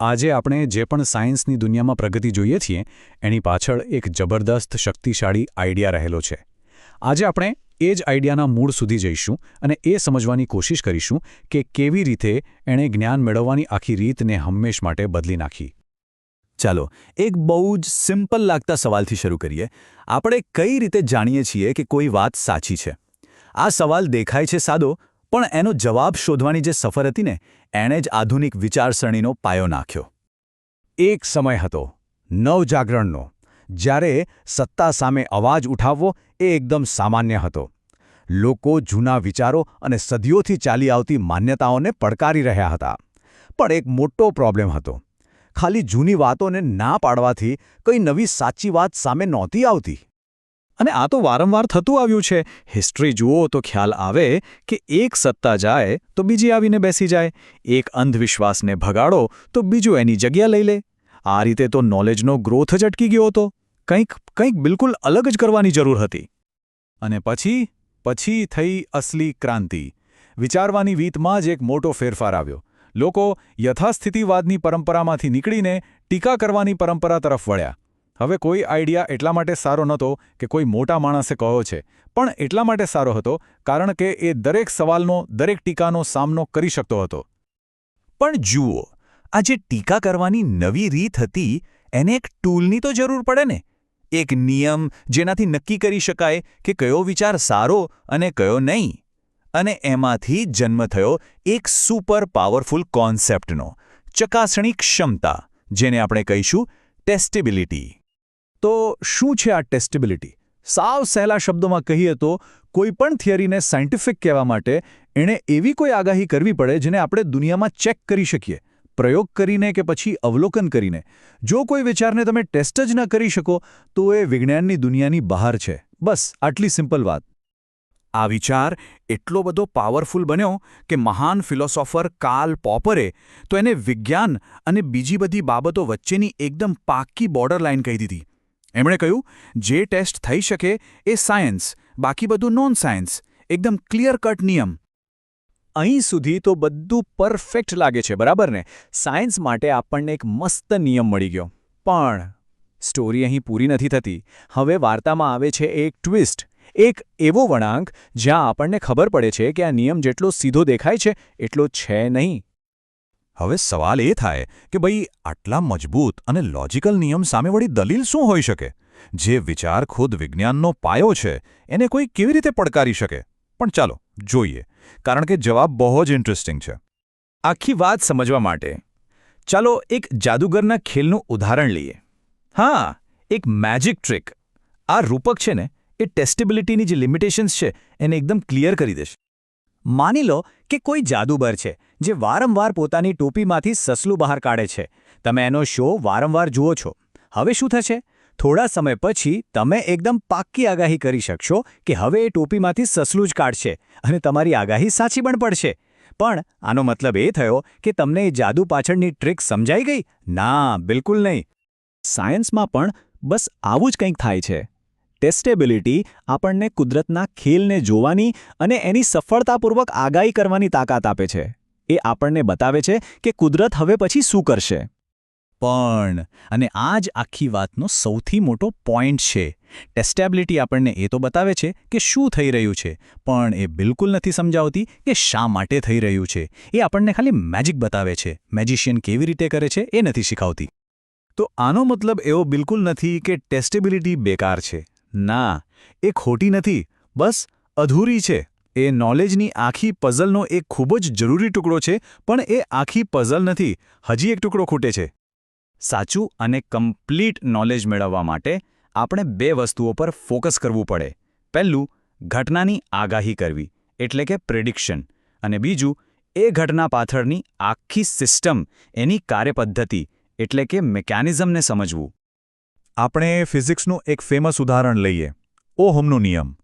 આજે આપણે જે પણ સાયન્સની દુનિયામાં પ્રગતિ જોઈએ છીએ, એની પાછળ એક જબરદસ્ત શક્તિશાળી આઈડિયા રહેલો છે. આજે આપણે એ જ આઈડિયાના મૂળ સુધી જઈશું અને એ સમજવાની કોશિશ કરીશું કે કેવી રીતે એણે જ્ઞાન મેળવવાની આખી રીતને હંમેશ માટે બદલી નાખી. ચાલો, એક બહુ જ સિમ્પલ લાગતા સવાલથી શરૂ કરીએ. આપણે કઈ રીતે જાણીએ છીએ કે કોઈ વાત સાચી છે? આ સવાલ દેખાય છે સાદો પણ એનો જવાબ શોધવાની જે સફર હતી ને, એણે જ આધુનિક વિચારસરણીનો પાયો નાખ્યો. એક સમય હતો, નવજાગરણનો, જ્યારે સત્તા સામે અવાજ ઉઠાવવો એ એકદમ સામાન્ય હતો. લોકો જૂના વિચારો અને સદીઓથી ચાલી આવતી માન્યતાઓને પડકારી રહ્યા હતા. પણ એક મોટો પ્રોબ્લેમ હતો. ખાલી જૂની વાતોને ના પાડવાથી કંઈ નવી સાચી વાત સામે નહોતી આવતી. અને આ તો વારંવાર થતું આવ્યું છે. હિસ્ટ્રી જુઓ તો ખ્યાલ આવે કે એક સત્તા જાય તો બીજી આવીને બેસી જાય. એક અંધવિશ્વાસને ભગાડો તો બીજું એની જગ્યા લઈ લે. આ રીતે તો નોલેજનો ગ્રોથ જ અટકી ગયો હતો. કંઈક કંઈક બિલકુલ અલગ જ કરવાની જરૂર હતી. અને પછી પછી થઈ અસલી ક્રાંતિ. વિચારવાની વીતમાં જ એક મોટો ફેરફાર આવ્યો. લોકો યથાસ્થિતિવાદની પરંપરામાંથી નીકળીને ટીકા કરવાની પરંપરા તરફ વળ્યા. હવે કોઈ આઈડિયા એટલા માટે સારો નહોતો કે કોઈ મોટા માણસે કહ્યો છે. પણ એટલા માટે સારો હતો કારણ કે એ દરેક સવાલનો, દરેક ટીકાનો સામનો કરી શકતો હતો. પણ જુઓ, આ જે ટીકા કરવાની નવી રીત હતી, એને એક ટૂલની તો જરૂર પડે ને? એક નિયમ જેનાથી નક્કી કરી શકાય કે કયો વિચાર સારો અને કયો નહીં. અને એમાંથી જન્મ થયો એક સુપર પાવરફુલ કોન્સેપ્ટનો, ચકાસણી ક્ષમતા, જેને આપણે કહીશું ટેસ્ટેબિલિટી. તો શું છે આ ટેસ્ટેબિલિટી? સાવ સહેલા શબ્દોમાં કહીએ તો કોઈપણ થિયરીને સાયન્ટિફિક કહેવા માટે એણે એવી કોઈ આગાહી કરવી પડે જેને આપણે દુનિયામાં ચેક કરી શકીએ. પ્રયોગ કરીને કે પછી અવલોકન કરીને. જો કોઈ વિચારને તમે ટેસ્ટ જ ન કરી શકો, તો એ વિજ્ઞાનની દુનિયાની બહાર છે. બસ, આટલી સિમ્પલ વાત. આ વિચાર એટલો બધો પાવરફુલ બન્યો કે મહાન ફિલોસોફર કાર્લ પોપરે તો એને વિજ્ઞાન અને બીજી બધી બાબતો વચ્ચેની એકદમ પાક્કી બોર્ડર લાઇન કહી દીધી. એમણે કહ્યું, જે ટેસ્ટ થઈ શકે એ સાયન્સ, બાકી બધું નોન સાયન્સ, એકદમ ક્લિયર કટ નિયમ. અહીં સુધી તો બધું પરફેક્ટ લાગે છે, બરાબર ને? સાયન્સ માટે આપણને એક મસ્ત નિયમ મળી ગયો. પણ, સ્ટોરી અહીં પૂરી નથી થતી. હવે વાર્તામાં આવે છે એક ટ્વિસ્ટ, એક એવો વળાંક જ્યાં આપણને ખબર પડે છે કે આ નિયમ જેટલો સીધો દેખાય છે, એટલો છે નહીં. હવે સવાલ એ થાય કે ભાઈ, આટલા મજબૂત અને લોજિકલ નિયમ સામે વળી દલીલ શું હોઈ શકે? જે વિચાર ખુદ વિજ્ઞાનનો પાયો છે, એને કોઈ કેવી રીતે પડકારી શકે? પણ ચાલો, જોઈએ. કારણ કે જવાબ બહુ જ ઇન્ટરેસ્ટિંગ છે. આખી વાત સમજવા માટે. ચાલો એક જાદુગરના ખેલનું ઉદાહરણ લઈએ. હા, એક મેજિક ટ્રિક આ રૂપક છે ને, એ ટેસ્ટેબિલિટીની જે લિમિટેશન્સ છે, એને એકદમ ક્લિયર કરી દેશે. માની લો કે કોઈ જાદુબર છે જે વારંવાર પોતાની ટોપીમાંથી સસલું બહાર કાઢે છે. તમે એનો શો વારંવાર જુઓ છો. હવે શું થશે? થોડા સમય પછી તમે એકદમ પાક્કી આગાહી કરી શકશો કે હવે એ ટોપીમાંથી સસલું જ કાઢશે અને તમારી આગાહી સાચી પણ પડશે. પણ આનો મતલબ એ થયો કે તમને એ જાદુ પાછળની ટ્રીક સમજાઈ ગઈ? ના, બિલકુલ નહીં. સાયન્સમાં પણ બસ આવું જ કંઈક થાય છે. ટેસ્ટેબિલિટી આપણને કુદરતના ખેલને જોવાની અને એની સફળતાપૂર્વક આગાહી કરવાની તાકાત આપે છે. એ આપણને બતાવે છે કે કુદરત હવે પછી શું કરશે. પણ, અને આ જ આખી વાતનો સૌથી મોટો પોઈન્ટ છે. ટેસ્ટેબિલિટી આપણને એ તો બતાવે છે કે શું થઈ રહ્યું છે, પણ એ બિલકુલ નથી સમજાવતી કે શા માટે થઈ રહ્યું છે. એ આપણને ખાલી મેજિક બતાવે છે. મેજિશિયન કેવી રીતે કરે છે એ નથી શીખવતી. તો આનો મતલબ એવો બિલકુલ નથી કે ટેસ્ટેબિલિટી બેકાર છે. ના, એ ખોટી નથી. બસ અધૂરી છે. એ નોલેજની આખી પઝલનો એક ખૂબ જ જરૂરી ટુકડો છે, પણ એ આખી પઝલ નથી, હજી એક ટુકડો ખૂટે છે. સાચું અને કમ્પ્લીટ નોલેજ મેળવવા માટે આપણે બે વસ્તુઓ પર ફોકસ કરવું પડે. પહેલું, ઘટનાની આગાહી કરવી, એટલે કે પ્રિડિક્શન અને બીજું, એ ઘટના પાછળની આખી સિસ્ટમ એની કાર્યપદ્ધતિ, એટલે કે મિકેનિઝમને સમજવું. આપણે ફિઝિક્સનું એક ફેમસ ઉદાહરણ લઈએ. ઓહમનો નિયમ.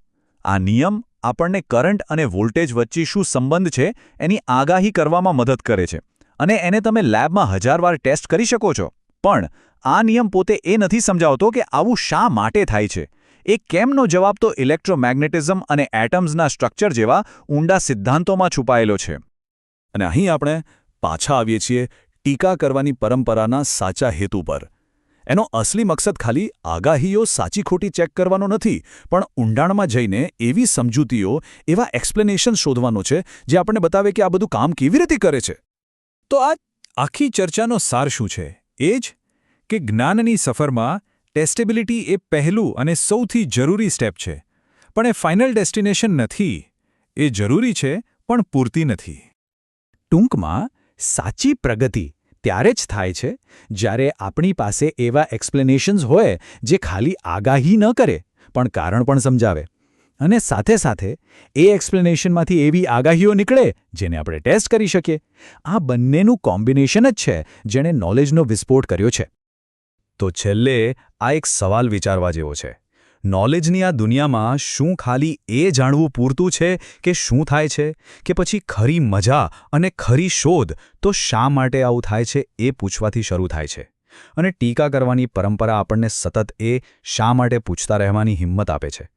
આ નિયમ આપણને કરંટ અને વોલ્ટેજ વચ્ચે શું સંબંધ છે એની આગાહી કરવામાં મદદ કરે છે. અને એને તમે લેબમાં હજાર વાર ટેસ્ટ કરી શકો છો. પણ આ નિયમ પોતે એ નથી સમજાવતો કે આવું શા માટે થાય છે. એ કેમનો જવાબ તો ઇલેક્ટ્રોમેગ્નેટિઝમ અને એટમ્સના સ્ટ્રક્ચર જેવા ઊંડા સિદ્ધાંતોમાં છુપાયેલો છે. અને અહીં આપણે પાછા આવીએ છીએ ટીકા કરવાની પરંપરાના સાચા હેતુ પર. એનો અસલી મકસદ ખાલી આગાહીઓ સાચી ખોટી ચેક કરવાનો નથી, પણ ઊંડાણમાં જઈને એવી સમજૂતીઓ, એવા એક્સપ્લેનેશન શોધવાનો છે, જે આપણને બતાવે કે આ બધું કામ કેવી રીતે કરે છે. તો આ આખી ચર્ચાનો સાર શું છે? એ જ કે જ્ઞાનની સફરમાં ટેસ્ટેબિલિટી એ પહેલું અને સૌથી જરૂરી સ્ટેપ છે. પણ એ ફાઇનલ ડેસ્ટિનેશન નથી. એ જરૂરી છે, પણ પૂરતી નથી. ટૂંકમાં સાચી પ્રગતિ ત્યારે જ થાય છે, જ્યારે આપણી પાસે એવા એક્સપ્લેનેશન્સ હોય જે ખાલી આગાહી ન કરે, પણ કારણ પણ સમજાવે. અને સાથે સાથે, એ એક્સપ્લેનેશનમાંથી એવી આગાહીઓ નીકળે જેને આપણે ટેસ્ટ કરી શકીએ. આ બંનેનું કોમ્બિનેશન જ છે જેણે નોલેજનો વિસ્ફોટ કર્યો છે. તો છેલ્લે આ એક સવાલ વિચારવા જેવો છે. નોલેજની આ દુનિયામાં શું ખાલી એ જાણવું પૂરતું છે કે શું થાય છે? કે પછી ખરી મજા અને ખરી શોધ તો શા માટે આવું થાય છે એ પૂછવાથી શરૂ થાય છે. અને ટીકા કરવાની પરંપરા આપણને સતત એ શા માટે પૂછતા રહેવાની હિંમત આપે છે.